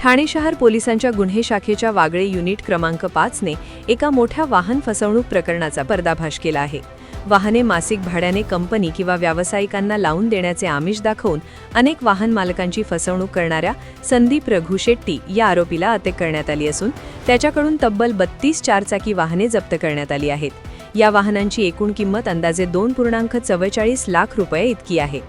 ठाणे शहर पोलिसांच्या गुन्हे शाखेच्या वागळे युनिट क्रमांक पाचने एका मोठ्या वाहन फसवणूक प्रकरणाचा पर्दाभाष केला आहे. वाहने मासिक भाड्याने कंपनी किंवा व्यावसायिकांना लावून देण्याचे आमिष दाखवून अनेक वाहन मालकांची फसवणूक करणाऱ्या संदीप रघु शेट्टी या आरोपीला अटक करण्यात आली असून त्याच्याकडून तब्बल बत्तीस चारचाकी वाहने जप्त करण्यात आली आहेत. या वाहनांची एकूण किंमत अंदाजे दोन पूर्णांक चव्वेचाळीस लाख रुपये इतकी आहे.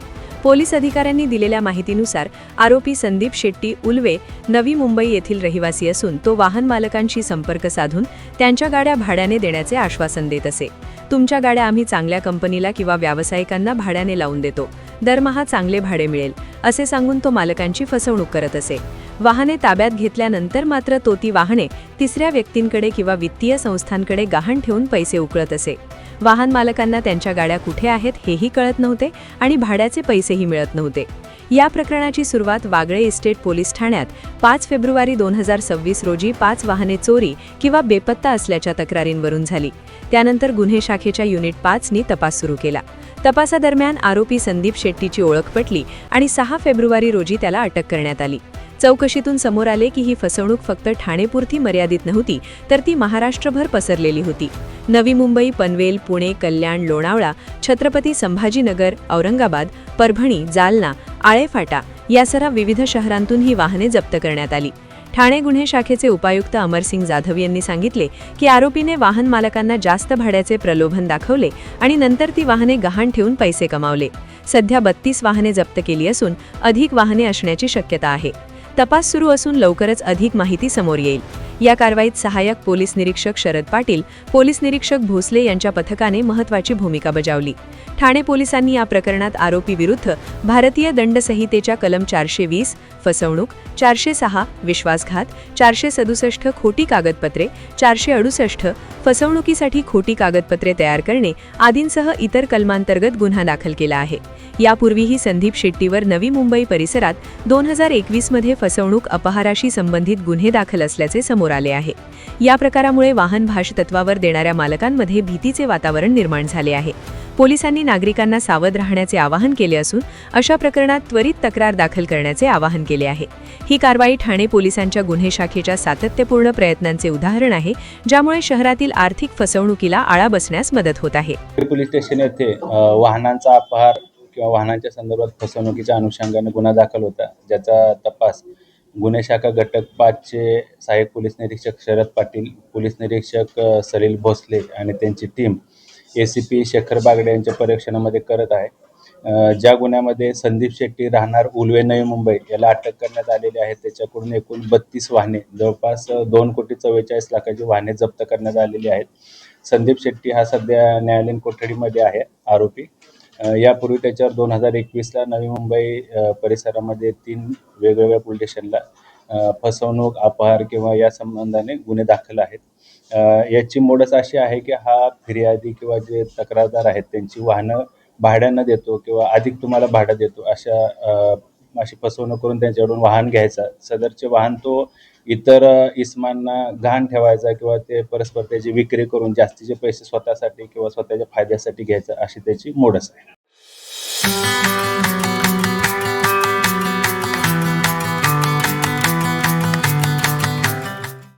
पोलीस अधिकाऱ्यांनी दिलेल्या माहितीनुसार आरोपी संदीप शेट्टी उल्वे नवी मुंबई येथील रहिवासी असून तो वाहन मालकांशी संपर्क साधून त्यांच्या गाड्या भाड्याने देण्याचे आश्वासन देत असे. तुमच्या गाड्या आम्ही चांगल्या कंपनीला किंवा व्यावसायिकांना भाड्याने लावून देतो. दरमहा चांगले भाडे मिळेल असे सांगून तो मालकांची फसवणूक करत असे. वाहने ताब्यात घेतल्यानंतर मात्र तो ती वाहने तिसऱ्या व्यक्तींकडे किंवा वित्तीय संस्थांकडे गहाण ठेवून पैसे उकळत असे. वाहन मालकांना त्यांच्या गाड्या कुठे आहेत हेही कळत नव्हते आणि भाड्याचे पैसेही मिळत नव्हते. या प्रकरणाची सुरुवात वागळे इस्टेट पोलीस ठाण्यात पाच फेब्रुवारी दोन हजार सव्वीस रोजी पाच वाहने चोरी किंवा बेपत्ता असल्याच्या तक्रारींवरून झाली. त्यानंतर गुन्हे शाखेच्या युनिट पाचनी तपास सुरू केला. तपासादरम्यान आरोपी संदीप शेट्टीची ओळख पटली आणि सहा फेब्रुवारी रोजी त्याला अटक करण्यात आली. चौकशीतून समोर आले की ही फसवणूक फक्त ठाणेपुरती मर्यादित नव्हती तर ती महाराष्ट्रभर पसरलेली होती. नवी मुंबई पनवेल पुणे कल्याण लोणावळा छत्रपती संभाजीनगर औरंगाबाद परभणी जालना आळेफाटा यासरा विविध शहरांतून ही वाहने जप्त करण्यात आली. ठाणे गुन्हे शाखेचे उपायुक्त अमरसिंग जाधव यांनी सांगितले की आरोपीने वाहन मालकांना जास्त भाड्याचे प्रलोभन दाखवले आणि नंतर ती वाहने गहाण ठेवून पैसे कमावले. सध्या बत्तीस वाहने जप्त केली असून अधिक वाहने असण्याची शक्यता आहे. तपास सुरू असून लवकरच अधिक माहिती समोर येईल. या कारवाईत सहाय्यक पोलीस निरीक्षक शरद पाटील पोलीस निरीक्षक भोसले यांच्या पथकाने महत्वाची भूमिका बजावली. ठाणे पोलिसांनी या प्रकरणात आरोपी विरुद्ध भारतीय दंड संहितेच्या कलम चारशे वीस फसवणूक चारशे सहा विश्वासघात चारशे सदुसष्ट खोटी कागदपत्रे चारशे अडुसष्ट फसवणुकीसाठी खोटी कागदपत्रे तयार करणे आदींसह इतर कलमांतर्गत गुन्हा दाखल केला आहे. यापूर्वीही संदीप शेट्टीवर नवी मुंबई परिसरात दोन हजार एकवीसमध्ये फसवणूक अपहाराशी संबंधित गुन्हे दाखल असल्याचे समोर समोर आले आहे. या प्रकारामुळे वाहन भाष तत्वावर देणाऱ्या मालकांमध्ये भीतीचे वातावरण निर्माण झाले आहे. पोलिसांनी नागरिकांना सावध राहण्याचे आवाहन केले असून अशा प्रकरणात त्वरित तक्रार दाखल करण्याचे आवाहन केले आहे. ही कारवाई ठाणे पोलिसांच्या गुन्हे शाखेच्या सातत्यपूर्ण प्रयत्नांचे उदाहरण आहे ज्यामुळे शहरातील आर्थिक फसवणुकीला आळा बसण्यास मदत होत आहे. पोलीस स्टेशन येथे वाहनांचा अपहार किंवा वाहनांच्या संदर्भात फसवणुकीच्या अनुषंगाने गुन्हा दाखल होता ज्याचा तपास गुन्हे शाखा घटक पाचचे सहाय्यक पोलीस निरीक्षक शरद पाटील पोलीस निरीक्षक अ, सलील भोसले आणि त्यांची team A C P Shekhar Bagade यांच्या परीक्षणामध्ये करत आहे. अ, ज्या गुन्ह्यामध्ये संदीप शेट्टी राहणार उलवे नवी मुंबई याला अटक करण्यात आलेली आहे. त्याच्याकडून एकूण बत्तीस वाहने जवळपास अ, दोन कोटी चव्वेचाळीस लाखाची वाहने जप्त करण्यात आलेली आहेत. संदीप शेट्टी हा सध्या न्यायालयीन कोठडीमध्ये आहे आरोपी. यापूर्वी त्याच्यावर दोन हजार एकवीसला नवी मुंबई परिसरामध्ये तीन वेगवेगळ्या पोलीस स्टेशनला फसवणूक अपहार किंवा या संबंधाने गुन्हे दाखल आहेत. याची मोडस अशी आहे की हा फिर्यादी किंवा जे तक्रारदार आहेत त्यांची वाहनं भाड्यानं देतो किंवा अधिक तुम्हाला भाडं देतो अशा अशी फसवणूक करून त्यांच्याकडून वाहन घ्यायचा. सदरचे वाहन तो इतर इस्मांना गहाण ठेवायचा किंवा ते परस्पर त्याची विक्री करून जास्तीचे पैसे स्वतःसाठी किंवा स्वतःच्या फायद्यासाठी घ्यायचा अशी त्याची मोडस आहे.